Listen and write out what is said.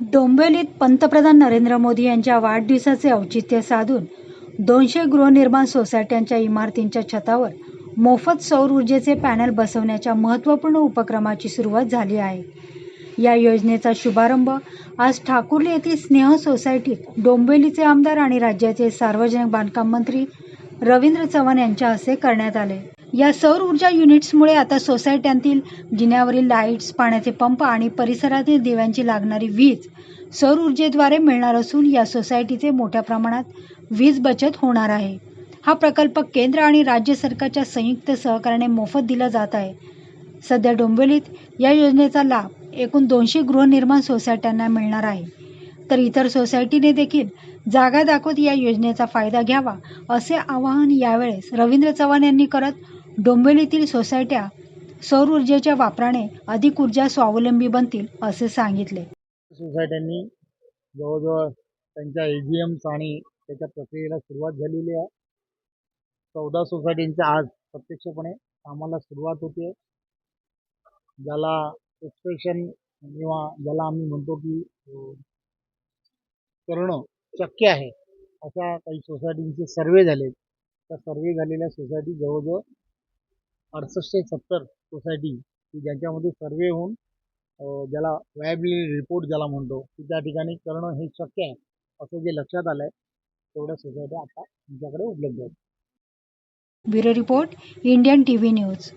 डोंबिवलीत पंतप्रधान नरेंद्र मोदी यांच्या वाढदिवसाचे औचित्य साधून दोनशे गृहनिर्माण सोसायट्यांच्या इमारतींच्या छतावर मोफत सौर ऊर्जेचे पॅनल बसवण्याच्या महत्त्वपूर्ण उपक्रमाची सुरुवात झाली आहे. या योजनेचा शुभारंभ आज ठाकुर्ली येथील स्नेह सोसायटीत डोंबिवलीचे आमदार आणि राज्याचे सार्वजनिक बांधकाम मंत्री रवींद्र चव्हाण यांच्या हस्ते करण्यात आले. या सौर ऊर्जा युनिट्समुळे आता सोसायट्यांतील जिन्यावरील लाईट्स पाण्याचे पंप आणि परिसरातील दिव्यांची लागणारी वीज सौर ऊर्जेद्वारे मिळणार असून या सोसायटीचे मोठ्या प्रमाणात वीज बचत होणार आहे. हा प्रकल्प केंद्र आणि राज्य सरकारच्या संयुक्त सहकार्याने मोफत दिला जात आहे. सध्या डोंबिवलीत या योजनेचा लाभ एकूण दोनशे गृहनिर्माण सोसायट्यांना मिळणार आहे. तर इतर सोसायटीने देखील जागा दाखवत या योजनेचा फायदा घ्यावा असे आवाहन यावेळेस रवींद्र चव्हाण यांनी करत डोंबिवलीतील सोसायट्या सौर ऊर्जेच्या वापराने अधिक ऊर्जा स्वावलंबी बनतील असे सांगितले. सोसायट्यांनी जवळजवळ त्यांच्या ए जी एम्स आणि त्याच्या प्रक्रियेला सुरुवात झालेली आहे. चौदा सोसायटींच्या आज प्रत्यक्षपणे कामाला सुरुवात होते ज्याला एक्सप्रेशन किंवा ज्याला आम्ही म्हणतो की करणं शक्य आहे अशा काही सोसायटींचे सर्वे झाले त्या सर्वे झालेल्या सोसायटी जवळजवळ अडसष्ट सत्तर सोसायटी की ज्यांच्यामध्ये सर्वे होऊन ज्याला व्हायबिलिटी रिपोर्ट ज्याला म्हणतो की त्या ठिकाणी करणं हे शक्य आहे असं जे लक्षात आलं आहे तेवढ्या सोसायट्या आता तुमच्याकडे उपलब्ध आहेत. Bureau report Indian T V news.